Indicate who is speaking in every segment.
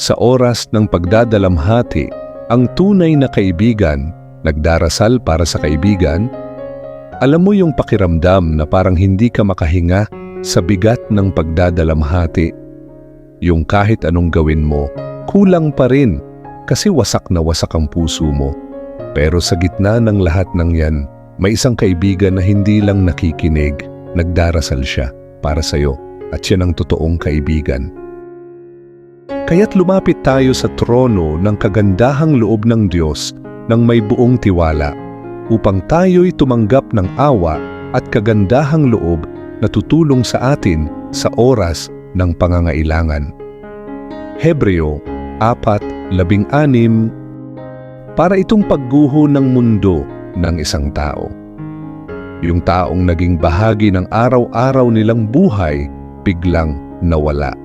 Speaker 1: Sa oras ng pagdadalamhati, ang tunay na kaibigan, nagdarasal para sa kaibigan, alam mo yung pakiramdam na parang hindi ka makahinga sa bigat ng pagdadalamhati. Yung kahit anong gawin mo, kulang pa rin kasi wasak na wasak ang puso mo. Pero sa gitna ng lahat ng yan, may isang kaibigan na hindi lang nakikinig, nagdarasal siya para sa'yo at siya ang totoong kaibigan. Kaya't lumapit tayo sa trono ng kagandahang loob ng Diyos ng may buong tiwala upang tayo'y tumanggap ng awa at kagandahang loob na tutulong sa atin sa oras ng pangangailangan. Hebreo 4.16 Para itong pagguho ng mundo ng isang tao. Yung taong naging bahagi ng araw-araw nilang buhay biglang nawala.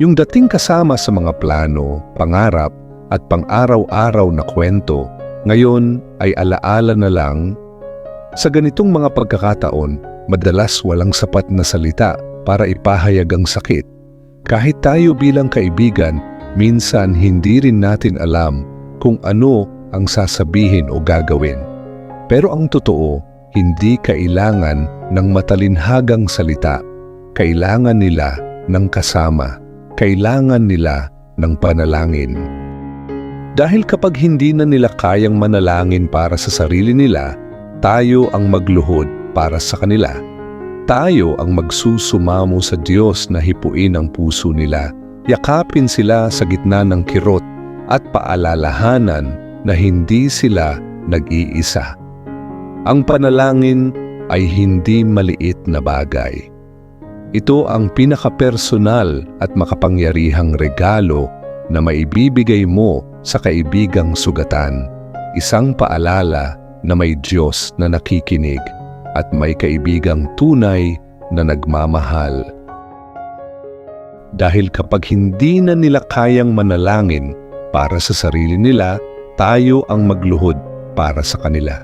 Speaker 1: Yung dating kasama sa mga plano, pangarap at pang-araw-araw na kwento, ngayon ay alaala na lang. Sa ganitong mga pagkakataon, madalas walang sapat na salita para ipahayag ang sakit. Kahit tayo bilang kaibigan, minsan hindi rin natin alam kung ano ang sasabihin o gagawin. Pero ang totoo, hindi kailangan ng matalinhagang salita. Kailangan nila ng kasama. Kailangan nila ng panalangin. Dahil kapag hindi na nila kayang manalangin para sa sarili nila, tayo ang magluhod para sa kanila. Tayo ang magsusumamo sa Diyos na hipuin ang puso nila, yakapin sila sa gitna ng kirot at paalalahanan na hindi sila nag-iisa. Ang panalangin ay hindi maliit na bagay. Ito ang pinakapersonal at makapangyarihang regalo na maibibigay mo sa kaibigang sugatan. Isang paalala na may Diyos na nakikinig at may kaibigang tunay na nagmamahal. Dahil kapag hindi na nila kayang manalangin para sa sarili nila, tayo ang magluhod para sa kanila.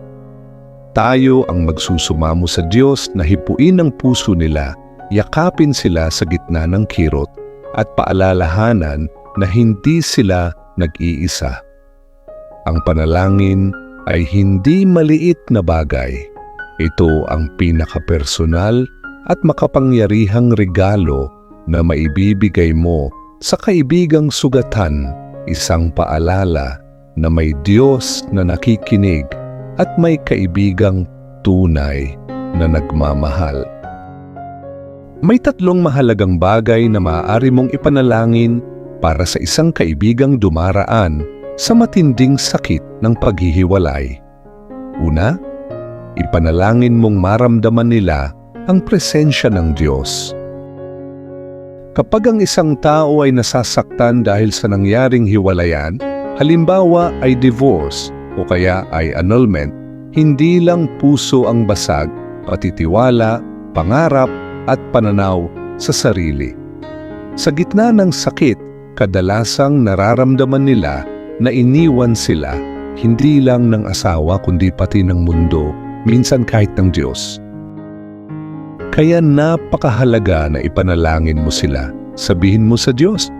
Speaker 1: Tayo ang magsusumamo sa Diyos na hipuin ang puso nila, yakapin sila sa gitna ng kirot at paalalahanan na hindi sila nag-iisa. Ang panalangin ay hindi maliit na bagay. Ito ang pinakapersonal at makapangyarihang regalo na maibibigay mo sa kaibigang sugatan, isang paalala na may Diyos na nakikinig at may kaibigang tunay na nagmamahal. May tatlong mahalagang bagay na maaari mong ipanalangin para sa isang kaibigang dumaraan sa matinding sakit ng paghihiwalay. Una, ipanalangin mong maramdaman nila ang presensya ng Diyos. Kapag ang isang tao ay nasasaktan dahil sa nangyaring hiwalayan, halimbawa ay divorce o kaya ay annulment, hindi lang puso ang basag, pati tiwala, pangarap at pananaw sa sarili. Sa gitna ng sakit, kadalasang nararamdaman nila na iniwan sila hindi lang ng asawa kundi pati ng mundo, minsan kahit ng Diyos. Kaya napakahalaga na ipanalangin mo sila. Sabihin mo sa Diyos,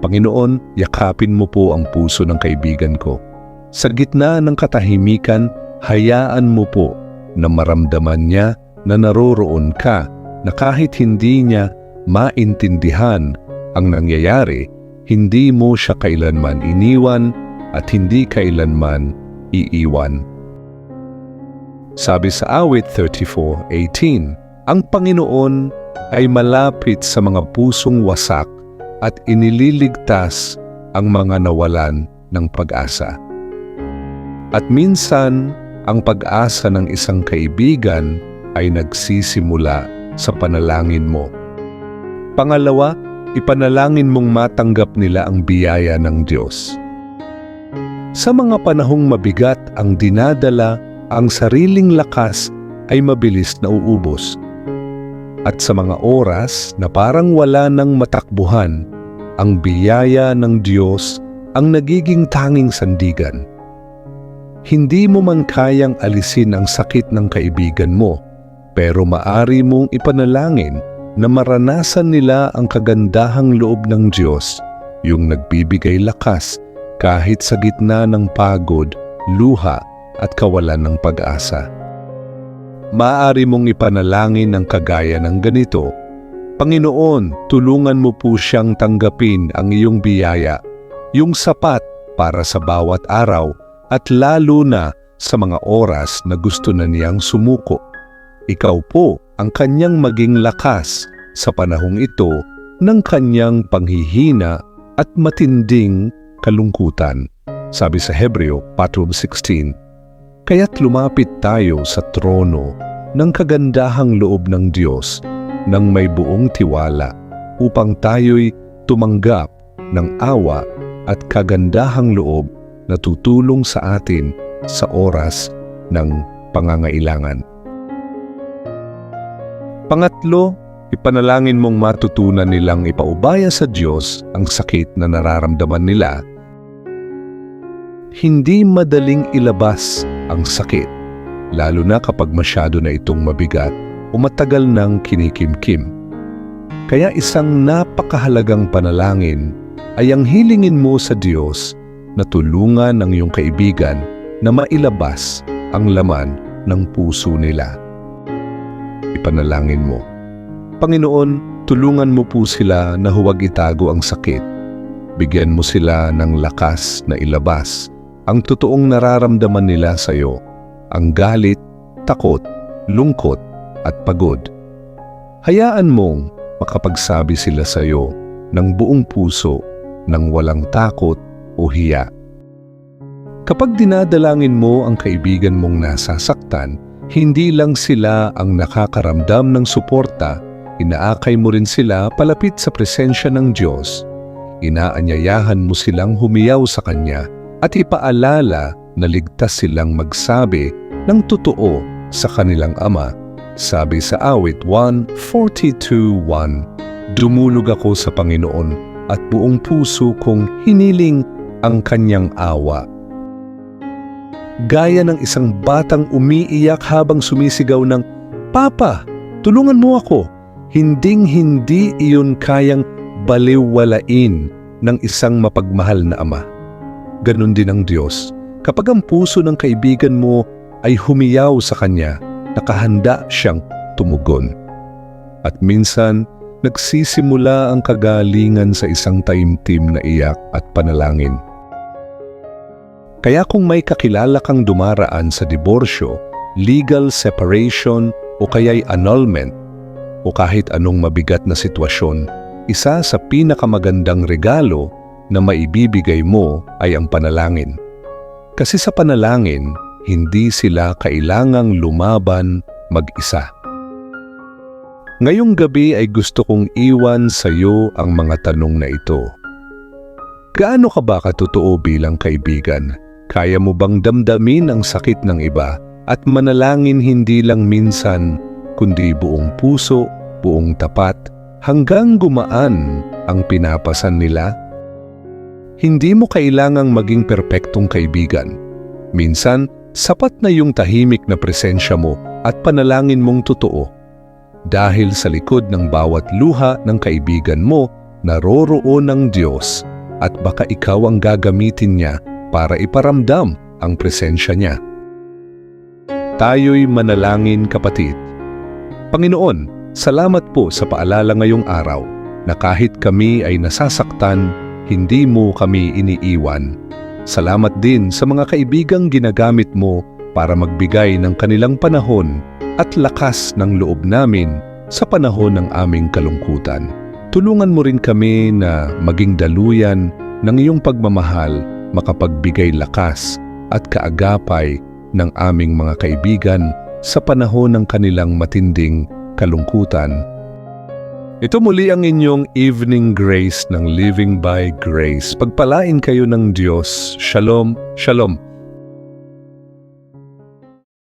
Speaker 1: Panginoon, yakapin mo po ang puso ng kaibigan ko. Sa gitna ng katahimikan, hayaan mo po na maramdaman niya na naroroon ka na kahit hindi niya maintindihan ang nangyayari, hindi mo siya kailanman iniwan at hindi kailanman iiwan. Sabi sa awit 34.18, Ang Panginoon ay malapit sa mga pusong wasak at inililigtas ang mga nawalan ng pag-asa. At minsan, ang pag-asa ng isang kaibigan ay nagsisimula sa panalangin mo. Pangalawa, ipanalangin mong matanggap nila ang biyaya ng Diyos. Sa mga panahong mabigat ang dinadala, ang sariling lakas ay mabilis na uubos. At sa mga oras na parang wala nang matakbuhan, ang biyaya ng Diyos ang nagiging tanging sandigan. Hindi mo man kayang alisin ang sakit ng kaibigan mo, pero maari mong ipanalangin na maranasan nila ang kagandahang loob ng Diyos yung nagbibigay lakas kahit sa gitna ng pagod, luha at kawalan ng pag-asa. Maaari mong ipanalangin ng kagaya ng ganito, Panginoon, tulungan mo po siyang tanggapin ang iyong biyaya, yung sapat para sa bawat araw at lalo na sa mga oras na gusto na niyang sumuko. Ikaw po ang kanyang maging lakas sa panahong ito ng kanyang panghihina at matinding kalungkutan. Sabi sa Hebreo 4.16, Kaya't lumapit tayo sa trono ng kagandahang loob ng Diyos ng may buong tiwala upang tayo'y tumanggap ng awa at kagandahang loob na tutulong sa atin sa oras ng pangangailangan. Pangatlo, ipanalangin mong matutunan nilang ipaubaya sa Diyos ang sakit na nararamdaman nila. Hindi madaling ilabas ang sakit, lalo na kapag masyado na itong mabigat o matagal nang kinikimkim. Kaya isang napakahalagang panalangin ay ang hilingin mo sa Diyos na tulungan ng iyong kaibigan na mailabas ang laman ng puso nila. Ipanalangin mo. Panginoon, tulungan mo po sila na huwag itago ang sakit. Bigyan mo sila ng lakas na ilabas ang totoong nararamdaman nila sa iyo, ang galit, takot, lungkot at pagod. Hayaan mong makapagsabi sila sa iyo ng buong puso ng walang takot o hiya. Kapag dinadalangin mo ang kaibigan mong nasasaktan, hindi lang sila ang nakakaramdam ng suporta, inaakay mo rin sila palapit sa presensya ng Diyos. Inaanyayahan mo silang humiyaw sa Kanya at ipaalala na ligtas silang magsabi ng totoo sa kanilang Ama. Sabi sa awit 142.1, Dumulog ako sa Panginoon at buong puso kong hiniling ang kanyang awa. Gaya ng isang batang umiiyak habang sumisigaw ng, Papa, tulungan mo ako. Hinding-hindi iyon kayang baliwalain ng isang mapagmahal na ama. Ganon din ang Diyos. Kapag ang puso ng kaibigan mo ay humiyaw sa Kanya, nakahanda siyang tumugon. At minsan, nagsisimula ang kagalingan sa isang taimtim na iyak at panalangin. Kaya kung may kakilala kang dumaraan sa diborsyo, legal separation o kaya'y annulment o kahit anong mabigat na sitwasyon, isa sa pinakamagandang regalo na maibibigay mo ay ang panalangin. Kasi sa panalangin, hindi sila kailangang lumaban mag-isa. Ngayong gabi ay gusto kong iwan sa iyo ang mga tanong na ito. Gaano ka ba katotoo bilang kaibigan? Kaya mo bang damdamin ang sakit ng iba at manalangin hindi lang minsan, kundi buong puso, buong tapat, hanggang gumaan ang pinapasan nila? Hindi mo kailangang maging perpektong kaibigan. Minsan, sapat na yung tahimik na presensya mo at panalangin mong totoo. Dahil sa likod ng bawat luha ng kaibigan mo, naroroon ng Diyos at baka ikaw ang gagamitin niya para iparamdam ang presensya niya. Tayo'y manalangin kapatid. Panginoon, salamat po sa paalala ngayong araw na kahit kami ay nasasaktan, hindi mo kami iniiwan. Salamat din sa mga kaibigang ginagamit mo para magbigay ng kanilang panahon at lakas ng loob namin sa panahon ng aming kalungkutan. Tulungan mo rin kami na maging daluyan ng iyong pagmamahal, makapagbigay lakas at kaagapay ng aming mga kaibigan sa panahon ng kanilang matinding kalungkutan. Ito muli ang inyong evening grace ng Living by Grace. Pagpalain kayo ng Diyos. Shalom, shalom.